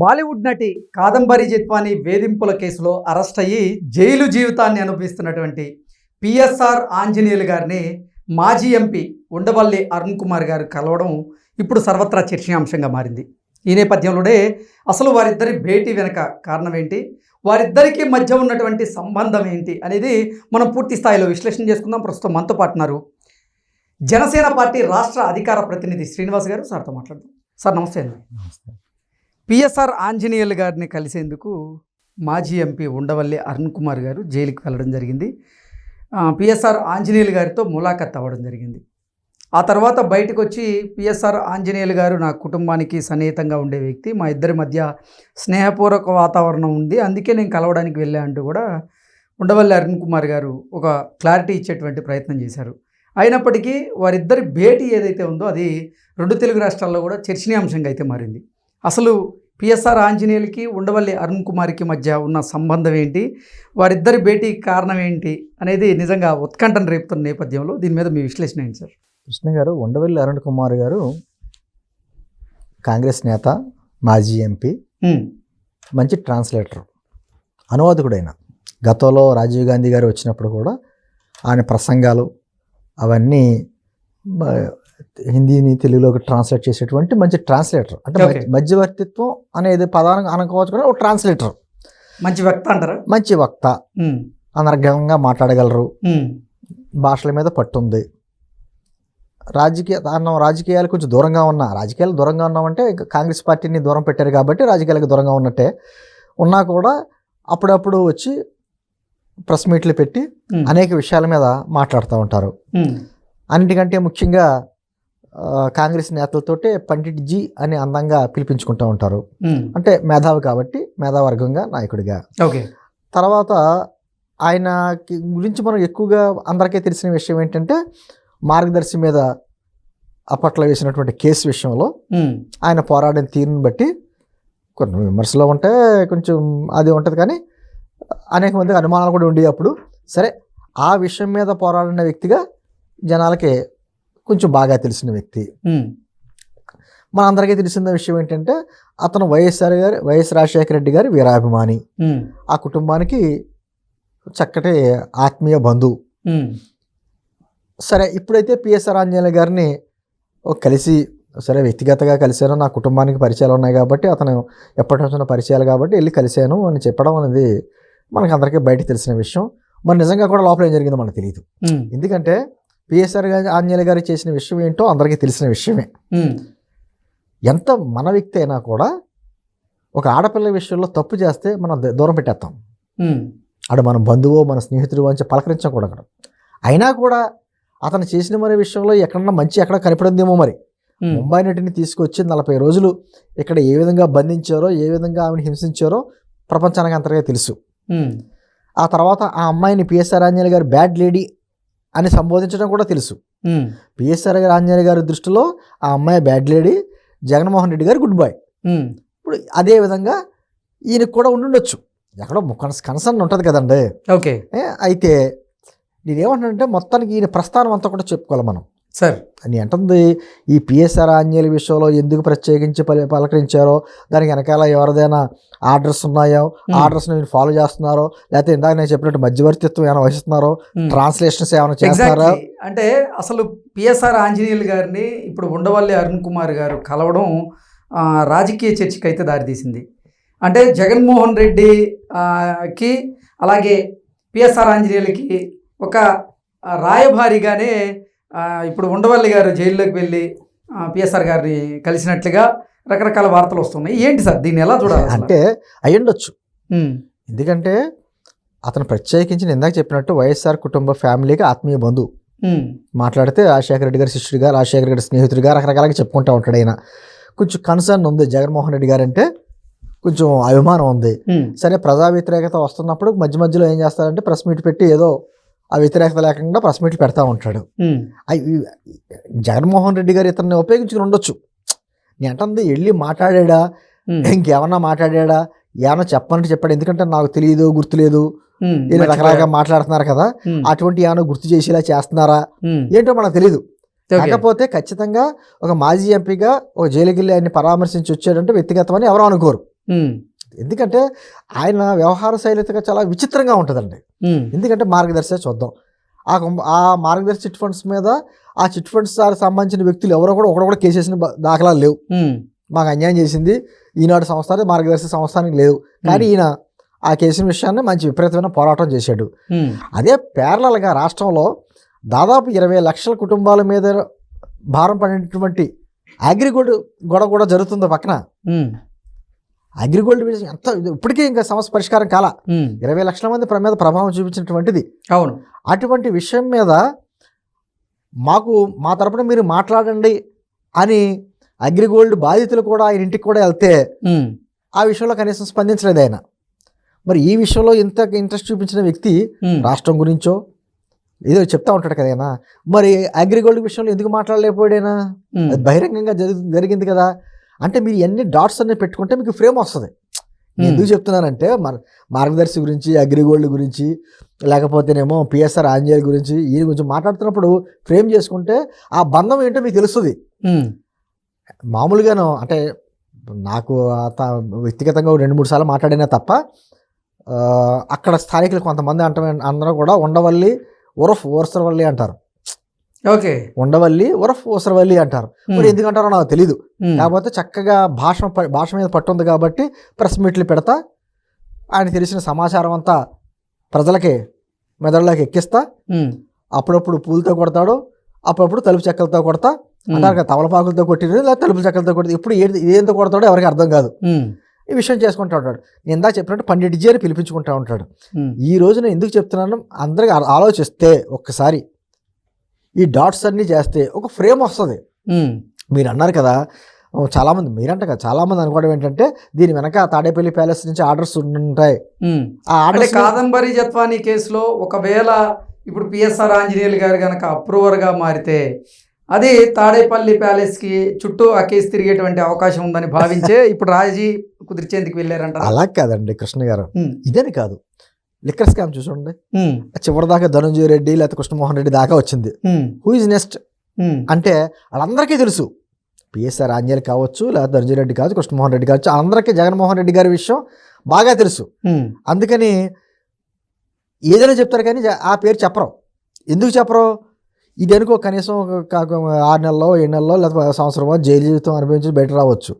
బాలీవుడ్ నటి కాదంబరి జిత్వాని వేధింపుల కేసులో అరెస్ట్ అయ్యి జైలు జీవితాన్ని అనుభవిస్తున్నటువంటి పిఎస్ఆర్ ఆంజనేయులు గారిని మాజీ ఎంపీ ఉండవల్లి అరుణ్ కుమార్ గారు కలవడం ఇప్పుడు సర్వత్రా చర్చనీయాంశంగా మారింది. ఈ నేపథ్యంలోనే అసలు వారిద్దరి భేటీ వెనక కారణం ఏంటి? వారిద్దరికీ మధ్య ఉన్నటువంటి సంబంధం ఏంటి? అనేది మనం పూర్తి స్థాయిలో విశ్లేషణ చేసుకుందాం. ప్రస్తుతం మనతో పాటున్నారు జనసేన పార్టీ రాష్ట్ర అధికార ప్రతినిధి శ్రీనివాస్ గారు. సార్తో మాట్లాడదాం. సార్ నమస్తే అండి. పిఎస్ఆర్ ఆంజనేయులు గారిని కలిసేందుకు మాజీ ఎంపీ ఉండవల్లి అరుణ్ కుమార్ గారు జైలుకి వెళ్ళడం జరిగింది. పిఎస్ఆర్ ఆంజనేయులు గారితో ములాఖత్ అవ్వడం జరిగింది. ఆ తర్వాత బయటకు వచ్చి పిఎస్ఆర్ ఆంజనేయులు గారు నా కుటుంబానికి సన్నిహితంగా ఉండే వ్యక్తి మా ఇద్దరి మధ్య స్నేహపూర్వక వాతావరణం ఉంది అందుకే నేను కలవడానికి వెళ్ళా అంటూ కూడా ఉండవల్లి అరుణ్ కుమార్ గారు ఒక క్లారిటీ ఇచ్చేటువంటి ప్రయత్నం చేశారు. అయినప్పటికీ వారిద్దరి భేటీ ఏదైతే ఉందో అది రెండు తెలుగు రాష్ట్రాల్లో కూడా చర్చనీయాంశంగా అయితే మారింది. అసలు పిఎస్ఆర్ ఆంజనేయులకి ఉండవల్లి అరుణ్ కుమార్కి మధ్య ఉన్న సంబంధం ఏంటి? వారిద్దరి భేటీకి కారణం ఏంటి? అనేది నిజంగా ఉత్కంఠను రేపుతున్న నేపథ్యంలో దీని మీద మీ విశ్లేషణ ఏంటి సార్? కృష్ణ గారు ఉండవల్లి అరుణ్ కుమార్ గారు కాంగ్రెస్ నేత మాజీ ఎంపీ మంచి ట్రాన్స్లేటర్ అనువాదకుడైన. గతంలో రాజీవ్ గాంధీ గారు వచ్చినప్పుడు కూడా ఆయన ప్రసంగాలు అవన్నీ హిందీని తెలుగులోకి ట్రాన్స్లేట్ చేసేటువంటి మంచి ట్రాన్స్లేటర్ అంటే మధ్యవర్తిత్వం అనేది పదాలను అనుకోవచ్చు కూడా ఒక ట్రాన్స్లేటర్ మంచి వ్యక్త అంటారా? మంచి వక్త. ఉమ్, అనర్గళంగా మాట్లాడగలరు. భాషల మీద పట్టుంది. రాజకీయ అన్నం రాజకీయాలు కొంచెం దూరంగా ఉన్నా రాజకీయాలు దూరంగా ఉన్నామంటే కాంగ్రెస్ పార్టీని దూరం పెట్టారు కాబట్టి రాజకీయాలకు దూరంగా ఉన్నట్టే. ఉన్నా కూడా అప్పుడప్పుడు వచ్చి ప్రెస్ మీట్లు పెట్టి అనేక విషయాల మీద మాట్లాడుతూ ఉంటారు. అన్నిటికంటే ముఖ్యంగా కాంగ్రెస్ నేతలతోటే పండిట్ జీ అని అందంగా పిలిపించుకుంటూ ఉంటారు. ఉమ్, అంటే మేధావి కాబట్టి మేధావర్గంగా నాయకుడిగా. ఓకే తర్వాత ఆయన గురించి మనం ఎక్కువగా అందరికీ తెలిసిన విషయం ఏంటంటే మార్గదర్శి మీద అప్పట్లో వేసినటువంటి కేసు విషయంలో ఉమ్, ఆయన పోరాడిన తీరుని బట్టి కొన్ని విమర్శలు ఉంటే కొంచెం అది ఉంటుంది కానీ అనేక మందికి అనుమానాలు కూడా ఉండేవి అప్పుడు. సరే ఆ విషయం మీద పోరాడిన వ్యక్తిగా జనాలకి కొంచెం బాగా తెలిసిన వ్యక్తి. ఉమ్, మనందరికీ తెలిసిన విషయం ఏంటంటే అతను వైఎస్ఆర్ గారి వైఎస్ రాజశేఖర రెడ్డి గారి వీరాభిమాని. ఆ కుటుంబానికి చక్కటి ఆత్మీయ బంధువు. సరే ఇప్పుడైతే పిఎస్ఆర్ ఆంజనేయ గారిని కలిసి సరే వ్యక్తిగతంగా కలిశాను నా కుటుంబానికి పరిచయాలు ఉన్నాయి కాబట్టి అతను ఎప్పటి నుంచో పరిచయాలు కాబట్టి వెళ్ళి కలిశాను అని చెప్పడం అనేది మనకు అందరికీ బయట తెలిసిన విషయం. మరి నిజంగా కూడా లోపల ఏం జరిగిందో మనకు తెలియదు ఎందుకంటే పిఎస్ఆర్ గారి ఆంజనేయ గారు చేసిన విషయం ఏంటో అందరికీ తెలిసిన విషయమే. ఎంత మన వ్యక్తి అయినా కూడా ఒక ఆడపిల్ల విషయంలో తప్పు చేస్తే మనం దూరం పెట్టేస్తాం. ఆడు మన బంధువు మన స్నేహితుడు అని చెప్పి పలకరించాం కూడా అక్కడ అయినా కూడా అతను చేసిన మరి విషయంలో ఎక్కడన్నా మంచి ఎక్కడ కనపడిందేమో మరి. ముంబై నటిని తీసుకొచ్చి నలభై రోజులు ఇక్కడ ఏ విధంగా బంధించారో ఏ విధంగా ఆమెను హింసించారో ప్రపంచానికి అంతగా తెలుసు. ఆ తర్వాత ఆ అమ్మాయిని పిఎస్ఆర్ ఆంజనేయ గారు బ్యాడ్ లేడీ అని సంబోధించడం కూడా తెలుసు. పిఎస్ఆర్ గారు ఆంజనేయ గారి దృష్టిలో ఆ అమ్మాయి బ్యాడ్ లేడీ జగన్మోహన్ రెడ్డి గారు గుడ్ బాయ్. ఇప్పుడు అదే విధంగా ఈయనకు కూడా ఉండుండొచ్చు. ఎక్కడో కన్సర్న్ ఉంటుంది కదండి. ఓకే. అయితే నేనేమంటానంటే మొత్తానికి ఈయన ప్రస్థానం అంతా కూడా చెప్పుకోవాలి మనం. సార్ అని అంటుంది. ఈ పిఎస్ఆర్ ఆంజనేయుల విషయంలో ఎందుకు ప్రత్యేకించి పలి పలకరించారో? దానికి వెనకాల ఎవరిదైనా ఆర్డర్స్ ఉన్నాయో? Hmm. ఆర్డర్స్ మీరు ఫాలో చేస్తున్నారో? లేకపోతే ఇందాక నేను చెప్పినట్టు మధ్యవర్తిత్వం ఏమైనా వహిస్తున్నారో. ట్రాన్స్లేషన్స్ ఏమైనా చేస్తున్నారా ఎగ్జాక్ట్లీ అంటే అసలు పిఎస్ఆర్ ఆంజనేయులు గారిని ఇప్పుడు ఉండవల్లి అరుణ్ కుమార్ గారు కలవడం రాజకీయ చర్చకి అయితే దారితీసింది. అంటే జగన్మోహన్ రెడ్డి ఆ, కి అలాగే పిఎస్ఆర్ ఆంజనేయులకి ఒక రాయభారిగానే ఇప్పుడు ఉండవల్లి గారు జైల్లోకి వెళ్ళి పిఎస్ఆర్ గారిని కలిసినట్లుగా రకరకాల వార్తలు వస్తున్నాయి. ఏంటి సార్? దీన్ని ఎలా చూడాలి? అంటే అయ్యుండొచ్చు ఎందుకంటే అతను ప్రత్యేకించి నేను ఇందాక చెప్పినట్టు వైఎస్ఆర్ కుటుంబ ఫ్యామిలీకి ఆత్మీయ బంధువు. మాట్లాడితే రాజశేఖర రెడ్డి గారి శిష్యుడిగా రాజశేఖర రెడ్డి స్నేహితుడిగా రకరకాలుగా చెప్పుకుంటూ ఉంటాడు ఆయన. కొంచెం కన్సర్న్ ఉంది జగన్మోహన్ రెడ్డి గారు అంటే కొంచెం అభిమానం ఉంది. సరే ప్రజా వ్యతిరేకత వస్తున్నప్పుడు మధ్య మధ్యలో ఏం చేస్తారంటే ప్రెస్ మీట్ పెట్టి ఏదో ఆ వ్యతిరేకత లేకుండా ప్రెస్ మీట్లు పెడతా ఉంటాడు. జగన్మోహన్ రెడ్డి గారు ఇతన్ని ఉపయోగించుకుని ఉండొచ్చు. నేను అంటుంది వెళ్ళి మాట్లాడా ఇంకేమన్నా మాట్లాడా ఏమన్నా చెప్పమంటే చెప్పాడు. ఎందుకంటే నాకు తెలియదు గుర్తులేదు. రకరకాలుగా మాట్లాడుతున్నారు కదా. అటువంటి ఏమైనా గుర్తు చేసేలా చేస్తున్నారా? ఏంటో మనకు తెలియదు. కాకపోతే ఖచ్చితంగా ఒక మాజీ ఎంపీగా ఒక జైలుకి వెళ్ళి ఆయన్ని పరామర్శించి వచ్చాడంటే వ్యక్తిగతమని ఎవరో అనుకోరు. ఎందుకంటే ఆయన వ్యవహార శైలిగా చాలా విచిత్రంగా ఉంటుందండి. ఎందుకంటే మార్గదర్శి చూద్దాం. ఆ కం- ఆ మార్గదర్శి చిట్ ఫండ్స్ మీద ఆ చిట్ ఫండ్స్ సంబంధించిన వ్యక్తులు ఎవరో కూడా ఒకడు కూడా కేసేసిన దాఖలాలు లేవు. మాకు అన్యాయం చేసింది ఈనాడు సంస్థ అని మార్గదర్శి సంస్థానికి లేదు. కానీ ఈయన ఆ కేసు విషయాన్ని మంచి విపరీతమైన పోరాటం చేశాడు. అదే పేర్లలుగా రాష్ట్రంలో దాదాపు ఇరవై లక్షల కుటుంబాల మీద భారం పడినటువంటి అగ్రిగోల్డ్ గొడవ కూడా జరుగుతుంది పక్కన అగ్రిగోల్డ్ విషయం ఎంత ఇప్పటికీ ఇంకా సమస్య పరిష్కారం కాల. ఇరవై లక్షల మంది మీద ప్రభావం చూపించినటువంటిది. అవును. అటువంటి విషయం మీద మాకు మా తరపున మీరు మాట్లాడండి అని అగ్రిగోల్డ్ బాధితులు కూడా ఆయన ఇంటికి కూడా వెళ్తే ఆ విషయంలో కనీసం స్పందించలేదు ఆయన. మరి ఈ విషయంలో ఇంత ఇంట్రెస్ట్ చూపించిన వ్యక్తి రాష్ట్రం గురించో ఏదో చెప్తా ఉంటాడు కదా ఆయన. మరి అగ్రిగోల్డ్ విషయంలో ఎందుకు మాట్లాడలేకపోయాడైనా బహిరంగంగా జరుగు జరిగింది కదా. అంటే మీరు ఎన్ని డాట్స్ అన్ని పెట్టుకుంటే మీకు ఫ్రేమ్ వస్తుంది. నేను ఎందుకు చెప్తున్నానంటే మన మార్గదర్శి గురించి అగ్రిగోల్డ్ గురించి లేకపోతేనేమో పిఎస్ఆర్ ఆంజనేయుల గురించి ఈయన గురించి మాట్లాడుతున్నప్పుడు ఫ్రేమ్ చేసుకుంటే ఆ బంధం ఏంటో మీకు తెలుస్తుంది. ఉమ్, మామూలుగాను అంటే నాకు వ్యక్తిగతంగా రెండు మూడు సార్లు మాట్లాడినా తప్ప అక్కడ స్థానికులు కొంతమంది అంట అందరూ కూడా ఉండవల్లి ఉరఫ్ ఓర్సరవల్లి అంటారు. ఓకే. ఉండవల్లి ఉరఫ్ ఓసరవల్లి అంటారు. మరి ఎందుకంటారో నాకు తెలీదు. కాకపోతే చక్కగా భాష భాష మీద పట్టు ఉంది కాబట్టి ప్రెస్ మీట్లు పెడతా ఆయన తెలిసిన సమాచారం అంతా ప్రజలకి మెదడులోకి ఎక్కిస్తా. అప్పుడప్పుడు పూలతో కొడతాడు అప్పుడప్పుడు తలుపు చెక్కలతో కొడతా. అంటారు కదా తమలపాకులతో కొట్టిన లేదా తలుపు చెక్కలతో కొట్టి ఇప్పుడు ఏది ఇదేంతో కొడతాడో ఎవరికి అర్థం కాదు. ఈ విషయం చేసుకుంటా ఉంటాడు. నేను ఇందాక చెప్పినట్టు పండిట్ జీ అని పిలిపించుకుంటా ఉంటాడు. ఈ రోజు నేను ఎందుకు చెప్తున్నాను? అందరికి ఆలోచిస్తే ఒక్కసారి. ఈ డాట్స్ అన్నీ చేస్తే ఒక ఫ్రేమ్ వస్తుంది. మీరు అన్నారు కదా చాలామంది మీరంట కదా చాలామంది అనుకోవడం ఏంటంటే దీని వెనక తాడేపల్లి ప్యాలెస్ నుంచి ఆర్డర్స్ ఉంటాయి. ఆ కాదంబరి జత్వానీ కేసులో ఒకవేళ ఇప్పుడు పిఎస్ఆర్ ఆంజనేయులు గారు కనుక అప్రూవర్గా మారితే అది తాడేపల్లి ప్యాలెస్కి చుట్టూ ఆ కేసు తిరిగేటువంటి అవకాశం ఉందని భావించే ఇప్పుడు రాజీ కుదిర్చేందుకు వెళ్ళారంట అలా కాదండి కృష్ణ గారు. ఇదని కాదు. లిక్కర్ స్కామ్ చూడండి ఉమ్, చివరి దాకా ధనంజయ రెడ్డి లేకపోతే కృష్ణమోహన్ రెడ్డి దాకా వచ్చింది. హూ ఇస్ నెక్స్ట్ అంటే వాళ్ళందరికీ తెలుసు. పిఎస్ఆర్ ఆంజనేయులు కావచ్చు లేకపోతే ధనంజయ రెడ్డి కావచ్చు కృష్ణమోహన్ రెడ్డి కావచ్చు అందరికీ జగన్మోహన్ రెడ్డి గారి విషయం బాగా తెలుసు. అందుకని ఏదైనా చెప్తారు కానీ ఆ పేరు చెప్పరు. ఎందుకు చెప్పరు? ఇది అనుకో కనీసం ఆరు నెలలో ఏడు నెలలో లేకపోతే సంవత్సరమో జైలు జీవితం అనుభవించి బయట రావచ్చు.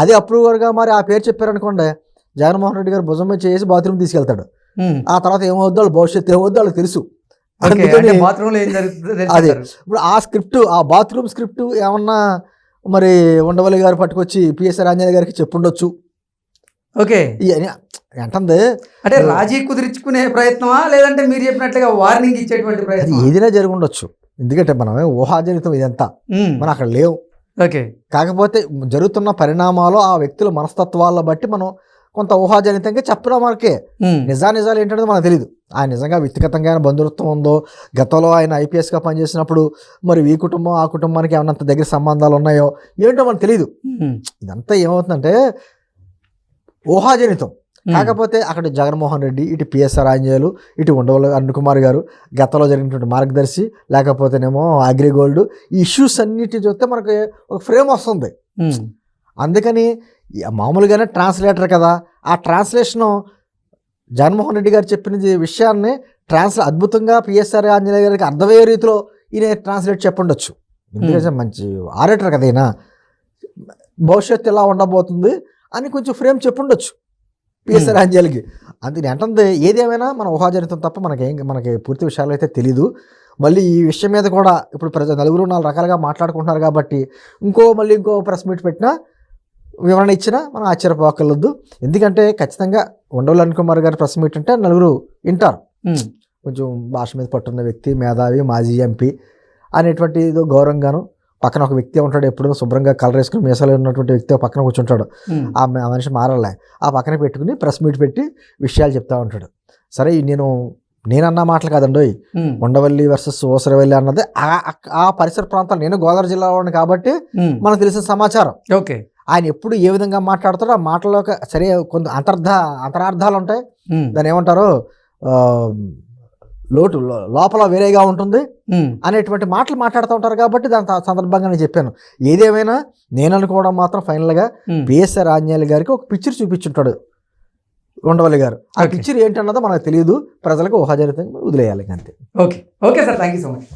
అదే అప్రూవర్గా మరి ఆ పేరు చెప్పారనుకోండి జగన్మోహన్ రెడ్డి గారు భుజం మీద చేసి బాత్రూమ్ తీసుకెళ్తాడు. ఆ తర్వాత ఏమవుద్దో వాళ్ళ భవిష్యత్తు ఏమవుద్దో వాళ్ళకి తెలుసు. అదే. ఇప్పుడు ఆ స్క్రిప్ట్ ఆ బాత్రూమ్ స్క్రిప్ట్ ఏమన్నా మరి ఉండవల్లి గారు పట్టుకొచ్చి పిఎస్ఆర్ ఆంజనేయ గారికి చెప్పుండొచ్చు. ఓకే. అంటుంది అంటే రాజీ కుదిరించుకునే ప్రయత్నమా? లేదంటే మీరు చెప్పినట్లుగా వార్నింగ్ ఇచ్చేటువంటి ప్రయత్నం ఏదైనా జరిగి ఉండొచ్చు ఎందుకంటే మనం ఊహాజనితం ఇదంతా. మనం అక్కడ లేవు. ఓకే. కాకపోతే జరుగుతున్న పరిణామాలు ఆ వ్యక్తుల మనస్తత్వాలను బట్టి మనం కొంత ఊహాజనితంగా చెప్పడం మనకే? ఉమ్, నిజానిజాలు ఏంటనేది మనకు తెలియదు ఆయన నిజంగా వ్యక్తిగతంగా ఆయన బంధుత్వం ఉందో గతంలో ఆయన ఐపీఎస్గా పనిచేసినప్పుడు మరి ఈ కుటుంబం ఆ కుటుంబానికి ఏమన్నా అంత దగ్గర సంబంధాలు ఉన్నాయో ఏంటో మనకు తెలియదు ఇదంతా ఏమవుతుందంటే ఊహాజనితం. కాకపోతే అక్కడ జగన్మోహన్ రెడ్డి ఇటు పిఎస్ఆర్ ఆంజనేయులు ఇటు ఉండవల్లి అరుణ్ కుమార్ గారు గతంలో జరిగినటువంటి మార్గదర్శి లేకపోతేనేమో అగ్రిగోల్డ్ ఈ ఇష్యూస్ అన్నిటి చూస్తే మనకి ఒక ఫ్రేమ్ వస్తుంది. అందుకని మామూలుగానే ట్రాన్స్లేటర్ కదా. ఆ ట్రాన్స్లేషను జగన్మోహన్ రెడ్డి గారు చెప్పిన విషయాన్ని ట్రాన్స్లే అద్భుతంగా పిఎస్ఆర్ ఆంజనేయ గారికి అర్థమయ్యే రీతిలో ఈయన ట్రాన్స్లేట్ చెప్పండొచ్చు. ఎందుకంటే మంచి ఆరేటర్ కదా ఈయన. భవిష్యత్తు ఎలా ఉండబోతుంది అని కొంచెం ఫ్రేమ్ చెప్పుండొచ్చు పిఎస్ఆర్ ఆంజనేయులకి. అందుకని అంటుంది ఏదేమైనా మన ఊహాజనితం తప్ప మనకేం మనకి పూర్తి విషయాలు అయితే తెలీదు. మళ్ళీ ఈ విషయం మీద కూడా ఇప్పుడు ప్రజ నలుగురు నాలుగు రకాలుగా మాట్లాడుకుంటున్నారు కాబట్టి ఇంకో మళ్ళీ ఇంకో ప్రెస్ మీట్ పెట్టినా వివరణ ఇచ్చినా మనం ఆశ్చర్యపోకర్లొద్దు ఎందుకంటే ఖచ్చితంగా ఉండవల్లి అరుణ్ కుమార్ గారి ప్రెస్ మీట్ అంటే నలుగురు వింటారు. కొంచెం భాష మీద పట్టున్న వ్యక్తి మేధావి మాజీ ఎంపీ అనేటువంటి ఏదో గౌరవంగాను పక్కన ఒక వ్యక్తి ఉంటాడు ఎప్పుడు శుభ్రంగా కలర్ వేసుకుని మీసాలు ఉన్నటువంటి వ్యక్తి పక్కన కూర్చుంటాడు. ఆ మనిషి మారలే. ఆ పక్కన పెట్టుకుని ప్రెస్ మీట్ పెట్టి విషయాలు చెప్తా ఉంటాడు. సరే నేను నేనన్న మాటలు కాదండి ఉండవల్లి వర్సెస్ ఓసరవల్లి అన్నది ఆ- పరిసర ప్రాంతాలు నేను గోదావరి జిల్లాలో కాబట్టి ఉమ్, మనకు తెలిసిన సమాచారం. ఓకే. ఆయన ఎప్పుడు ఏ విధంగా మాట్లాడతాడో ఆ మాటలో సరే కొంత అంతర్ధ అంతరార్థాలు ఉంటాయి. దాన్ని ఏమంటారు? లోటు లోపల వేరేగా ఉంటుంది అనేటువంటి మాటలు మాట్లాడుతూ ఉంటారు కాబట్టి దాని సందర్భంగా నేను చెప్పాను. ఏదేమైనా నేను అనుకోవడం మాత్రం ఫైనల్గా ఉమ్. పిఎస్ఆర్ ఆంజనేయులు గారికి ఒక పిక్చర్ చూపించుంటాడు ఉండవల్లి గారు. ఆ. పిక్చర్ ఏంటన్నదో మనకు తెలియదు. ప్రజలకు ఊహాజనితంగా వదిలేయాలి అంతే. Okay. Okay sir. Thank you so much.